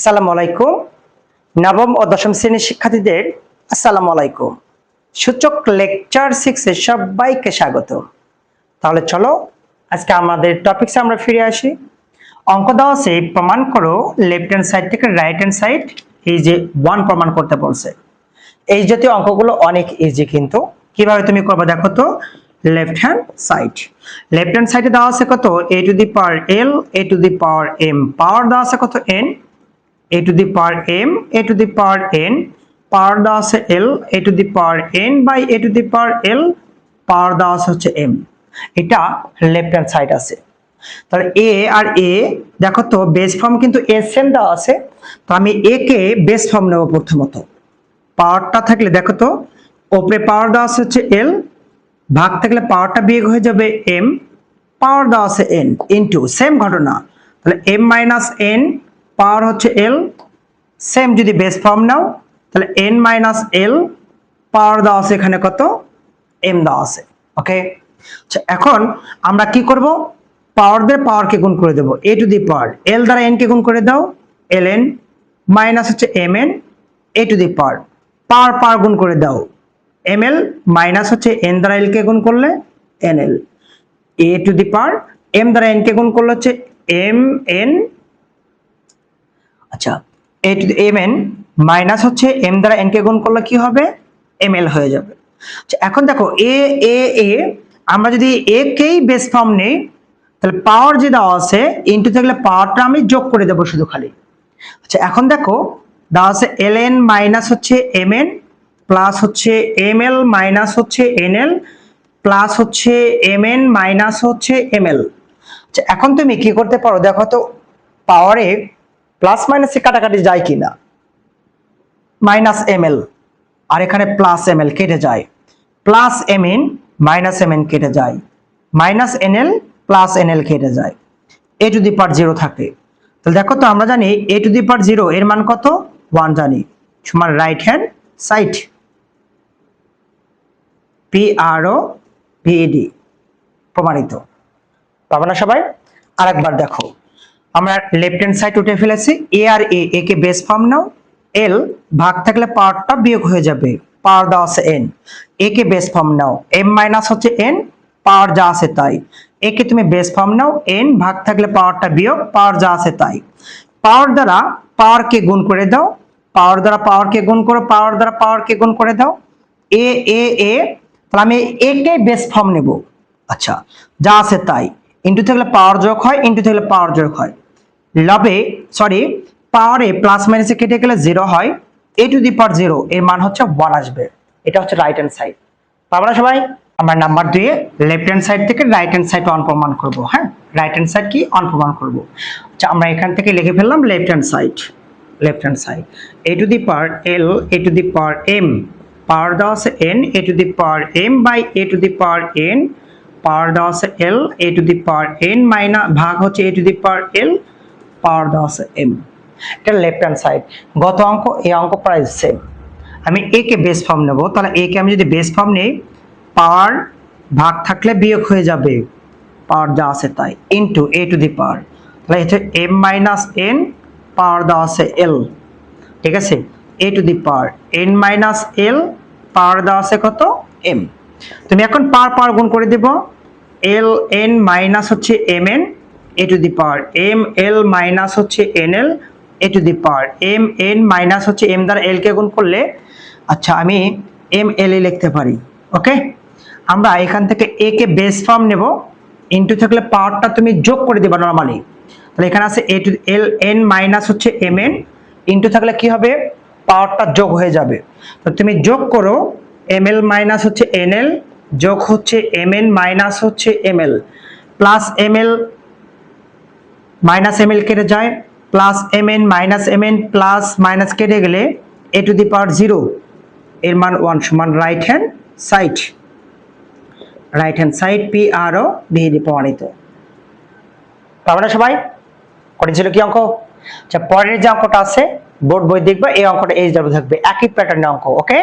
আসসালামু আলাইকুম। নবম ও দশম শ্রেণির শিক্ষার্থীদের আসসালামু আলাইকুম। সূচক লেকচার সিক্সে সবাইকে স্বাগত তাহলে চলো, আজকে আমাদের টপিকসে আমরা ফিরে আসি। অঙ্ক দেওয়া আছে প্রমাণ করো লেফট হ্যান্ড সাইড থেকে রাইট হ্যান্ড সাইড এই যে ওয়ান প্রমাণ করতে বলছে। এই জাতীয় অঙ্কগুলো অনেক ইজি কিন্তু। কীভাবে তুমি করবে দেখো তো left hand side left hand সাইডে দেওয়া আছে কত A to the power L A to the power M power দেওয়া আছে কত N A to the power M A to the power N power দেওয়া আছে L A to the power N by A to the power L power দেওয়া আছে হচ্ছে M এটা left hand side আছে। তাহলে এ আর এ দেখো তো বেস ফর্ম কিন্তু এস সেম দেওয়া আছে। তো আমি এ কে বেস ফর্ম নেব প্রথমত। পাওয়ারটা থাকলে দেখো তো, ওপরে পাওয়ার দেওয়া আছে হচ্ছে এল ভাগ থাকলে পাওয়ারটা বিয়োগ হয়ে যাবে এম পাওয়ার দেওয়া আছে এন ইনটু সেম ঘটনা। তাহলে এম মাইনাস এন পাওয়ার হচ্ছে এল সেম যদি বেস ফর্ম নাও, তাহলে এন মাইনাস এল পাওয়ার দেওয়া আছে এখানে কত? এম দেওয়া আছে ওকে আচ্ছা এখন আমরা কি করব? পাওয়ার দিয়ে পাওয়ারকে গুণ করে দেবো এ টু দি পাওয়ার এল দ্বারা এন কে গুণ করে দাও এল এন মাইনাস হচ্ছে M N A to the power power power গুণ করে দাও এম এল মাইনাস হচ্ছে এন দ্বারা এল কে গুণ করলে N L A to the power M দ্বারা এন কে গুণ করলে হচ্ছে এম এন আচ্ছা। এ টু এম এন মাইনাস হচ্ছে এম দ্বারা এন কে গুণ করলে কি হবে? এম এল হয়ে যাবে। আচ্ছা এখন দেখো এ এ এ আমরা যদি এ কেই বেস ফর্ম নেই, তাহলে পাওয়ার যে দেওয়া আছে ইনটু থাকলে পাওয়ারটা আমি যোগ করে দেবো শুধু খালি। আচ্ছা এখন দেখো, দেওয়া আছে এল এন মাইনাস হচ্ছে এম এন প্লাস হচ্ছে এম এল মাইনাস হচ্ছে এন এল প্লাস হচ্ছে এম এন মাইনাস হচ্ছে এম এল আচ্ছা এখন তুমি কি করতে পারো? দেখো তো পাওয়ারে প্লাস মাইনাসে কাটাকাটি যায় কিনা? মাইনাস এম আর এখানে প্লাস এম কেটে যায়। Plus M N minus M N কেটে যায়। Minus N L plus N L কেটে যায়। A to the per zero থাকে। তাহলে দেখো তো, আমরা জানি a to the per zero এর মান কত? ওয়ান জানি। সমান right hand side P R O V D প্রমাণিত। পাবো না সবাই? আরেকবার দেখো। আমরা লেফট হ্যান্ড সাইড উঠে ফেলেছি এ আর এ এ কে বেস ফর্ম নাও এল ভাগ থাকলে পাওয়ারটা বিয়োগ হয়ে যাবে পাওয়ার দেওয়া আছে এন এ কে বেস ফর্ম নাও এম মাইনাস হচ্ছে এন পাওয়ার যা আছে তাই এ কে তুমি বেস ফর্ম নাও এন ভাগ থাকলে পাওয়ারটা বিয়োগ পাওয়ার যা আছে তাই পাওয়ার দ্বারা পাওয়ারকে গুণ করে দাও পাওয়ার দ্বারা পাওয়ারকে গুণ করো পাওয়ার দ্বারা পাওয়ারকে গুণ করে দাও এ এ এ তাহলে আমি এ কে বেস ফর্ম নেব আচ্ছা যা আছে তাই ইন্টু থাকলে পাওয়ার যোগ হয় ইন্টু থাকলে পাওয়ার যোগ হয় লবে সরি পাওয়ারে প্লাস মাইনাসে কেটে গেলে জিরো হয় এ টু দি পাওয়ার জিরো এর মান হচ্ছে ওয়ান আসবে। এটা হচ্ছে রাইট হ্যান্ড সাইড পাবো সবাই আমরা নাম্বার দুয়ে লেফট হ্যান্ড সাইড থেকে রাইট হ্যান্ড সাইড অন প্রমাণ করব হ্যাঁ? রাইট হ্যান্ড সাইড কি? অন প্রমাণ করব। আচ্ছা আমরা এখান থেকে লিখে ফেললাম left hand side left hand side A to the power L A to the power M power দেওয়া আছে N A to the power M by A to the power N power দেওয়া আছে এল এ টু দি পাওয়ার এন মাইনা ভাগ হচ্ছে এ to the power L power দেওয়া আছে M. এটা left hand side গত অঙ্ক, এই অঙ্ক প্রায় সেম আমি এ কে বেস ফর্ম নেব। তাহলে এ কে আমি যদি বেস ফর্ম নেই, পাওয়ার ভাগ থাকলে বিয়োগ হয়ে যাবে। পাওয়ার যা আছে তাই। ইনটু এ টু দি পাওয়ার তাহলে হচ্ছে এম মাইনাস এন পাওয়ার দেওয়া আছে এল ঠিক আছে? A to the power N minus L power দেওয়া আছে কত? এম তুমি এখন পাওয়ার পাওয়ার গুণ করে দেব। এল এন মাইনাস হচ্ছে M N A to the power M L minus হচ্ছে N L A to the power M N minus হচ্ছে এম দ্বারা এল কে গুণ করলে আচ্ছা আমি এম এল এ লিখতে পারি ওকে আমরা এখান থেকে এ কে বেস ফর্ম নেব ইনটু থাকলে পাওয়ারটা তুমি যোগ করে দেবা নর্মালি তাহলে এখানে আছে A to L N minus হচ্ছে এম এন ইনটু থাকলে কি হবে? পাওয়ারটা যোগ হয়ে যাবে। তো তুমি যোগ করো এম এল মাইনাস হচ্ছে এন এল যোগ হচ্ছে এম এন মাইনাস হচ্ছে M L plus M L minus M L কেটে যায় plus M N minus M N plus minus কেটে গেলে এ টু দি পাওয়ার জিরো এর মান ওয়ান সমান right hand side right hand side P R O V E D প্রমাণিত। তারপরে সবাই? কঠিন ছিল কি অঙ্ক? আচ্ছা পরের যে অঙ্কটা আছে, বোর্ড বই দেখবে, এই অঙ্কটা এই যাবে থাকবে, একই প্যাটার্নের অঙ্ক ওকে